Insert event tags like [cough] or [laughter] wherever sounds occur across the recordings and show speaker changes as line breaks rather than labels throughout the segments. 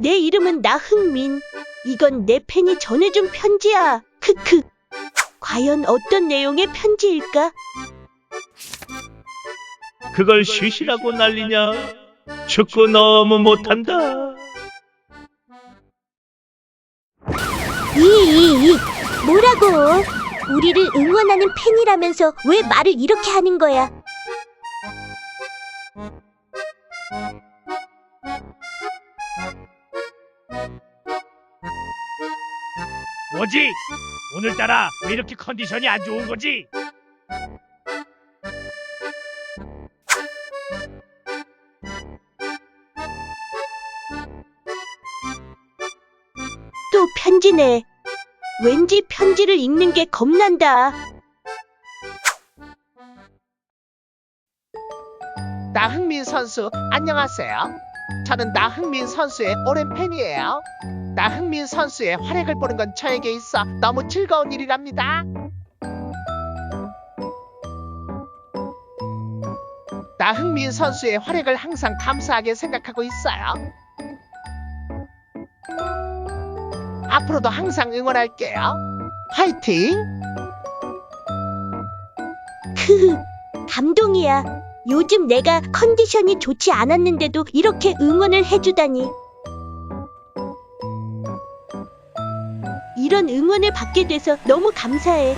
내 이름은 나흥민. 이건 내 팬이 전해준 편지야. 크크. 과연 어떤 내용의 편지일까?
그걸 쉬시라고 난리냐? 축구 너무 못한다.
이, 이, 이. 뭐라고? 우리를 응원하는 팬이라면서 왜 말을 이렇게 하는 거야?
뭐지? 오늘따라 왜 이렇게 컨디션이 안 좋은 거지?
또 편지네. 왠지 편지를 읽는 게 겁난다.
나흥민 선수 안녕하세요. 저는 나흥민 선수의 오랜 팬이에요. 나흥민 선수의 활약을 보는 건 저에게 있어 너무 즐거운 일이랍니다. 나흥민 선수의 활약을 항상 감사하게 생각하고 있어요. 앞으로도 항상 응원할게요. 화이팅!
크흐. [laughs] 감동이야. 요즘 내가 컨디션이 좋지 않았는데도 이렇게 응원을 해주다니. 이런 응원을 받게 돼서 너무 감사해.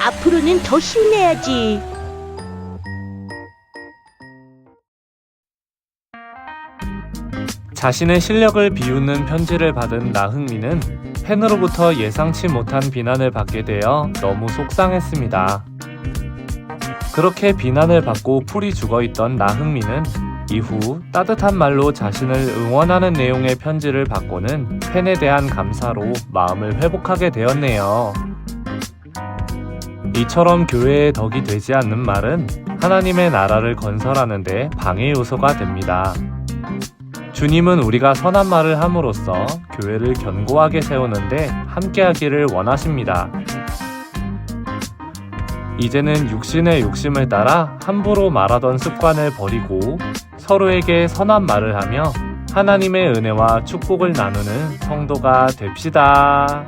앞으로는 더 힘내야지.
자신의 실력을 비웃는 편지를 받은 나흥민은 팬으로부터 예상치 못한 비난을 받게 되어 너무 속상했습니다. 그렇게 비난을 받고 풀이 죽어 있던 나흥민은 이후 따뜻한 말로 자신을 응원하는 내용의 편지를 받고는 팬에 대한 감사로 마음을 회복하게 되었네요. 이처럼 교회의 덕이 되지 않는 말은 하나님의 나라를 건설하는데 방해 요소가 됩니다. 주님은 우리가 선한 말을 함으로써 교회를 견고하게 세우는데 함께하기를 원하십니다. 이제는 육신의 욕심을 따라 함부로 말하던 습관을 버리고 서로에게 선한 말을 하며 하나님의 은혜와 축복을 나누는 성도가 됩시다.